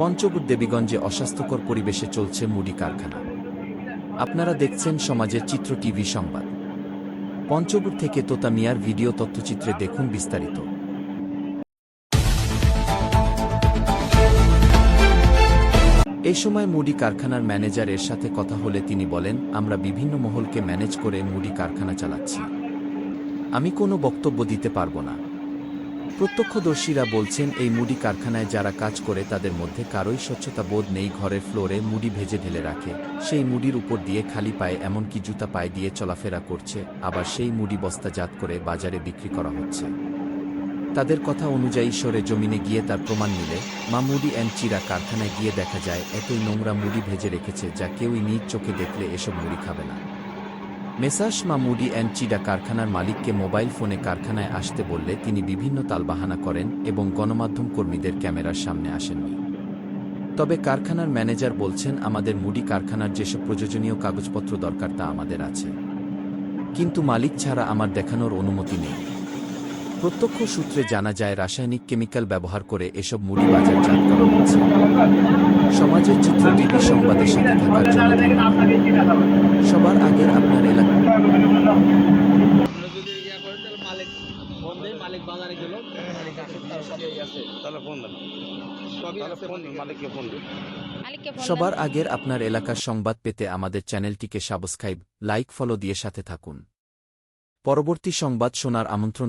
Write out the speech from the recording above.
পঞ্চগড় দেবীগঞ্জে অস্বাস্থ্যকর পরিবেশে চলছে মুড়ি কারখানা। আপনারা দেখছেন সমাজের চিত্র টিভি সংবাদ। পঞ্চগড় থেকে তোতা মিয়ার ভিডিও তথ্যচিত্রে দেখুন বিস্তারিত। এই সময় মুডি কারখানার ম্যানেজারের সাথে কথা হলে তিনি বলেন, আমরা বিভিন্ন মহলকে ম্যানেজ করে মুডি কারখানা চালাচ্ছি। আমি কোনো বক্তব্য দিতে পারব না। প্রত্যক্ষদর্শীরা বলছেন, এই মুডি কারখানায় যারা কাজ করে তাদের মধ্যে কারোই স্বচ্ছতা বোধ নেই, ঘরের ফ্লোরে মুড়ি ভেজে ঢেলে রাখে। সেই মুড়ির উপর দিয়ে খালি পায়ে এমনকি জুতা পায়ে দিয়ে চলাফেরা করছে, আবার সেই মুড়ি বস্তাজাত করে বাজারে বিক্রি করা হচ্ছে। তাদের কথা অনুযায়ী সরে জমিনে গিয়ে তার প্রমাণ মিলে, মা মুডি অ্যান্ড চিরা কারখানায় গিয়ে দেখা যায় এতই নোংরা মুড়ি ভেজে রেখেছে যা কেউই নিজ চোখে দেখলে এসব মুড়ি খাবে না। মেসার্স মামুডি অ্যান্ড চিডা কারখানার মালিককে মোবাইল ফোনে কারখানায় আসতে বললে তিনি বিভিন্ন তালবাহানা করেন এবং গণমাধ্যম কর্মীদের ক্যামেরার সামনে আসেননি। তবে কারখানার ম্যানেজার বলছেন, আমাদের মুডি কারখানার যেসব প্রয়োজনীয় কাগজপত্র দরকার তা আমাদের আছে। কিন্তু মালিক ছাড়া আমার দেখানোর অনুমতি নেই। প্রত্যক্ষ সূত্রে জানা যায়, রাসায়নিক কেমিক্যাল ব্যবহার করে এসব মুড়ি বাজারজাত করা হচ্ছে সমাজের চিত্র টিভি সংবাদের সাথে থাকার জন্য সবার আগে আপনার এলাকা সবার আগের আপনার এলাকার সংবাদ পেতে আমাদের চ্যানেলটিকে সাবস্ক্রাইব, লাইক, ফলো দিয়ে সাথে থাকুন। পরবর্তী সংবাদ শোনার আমন্ত্রণ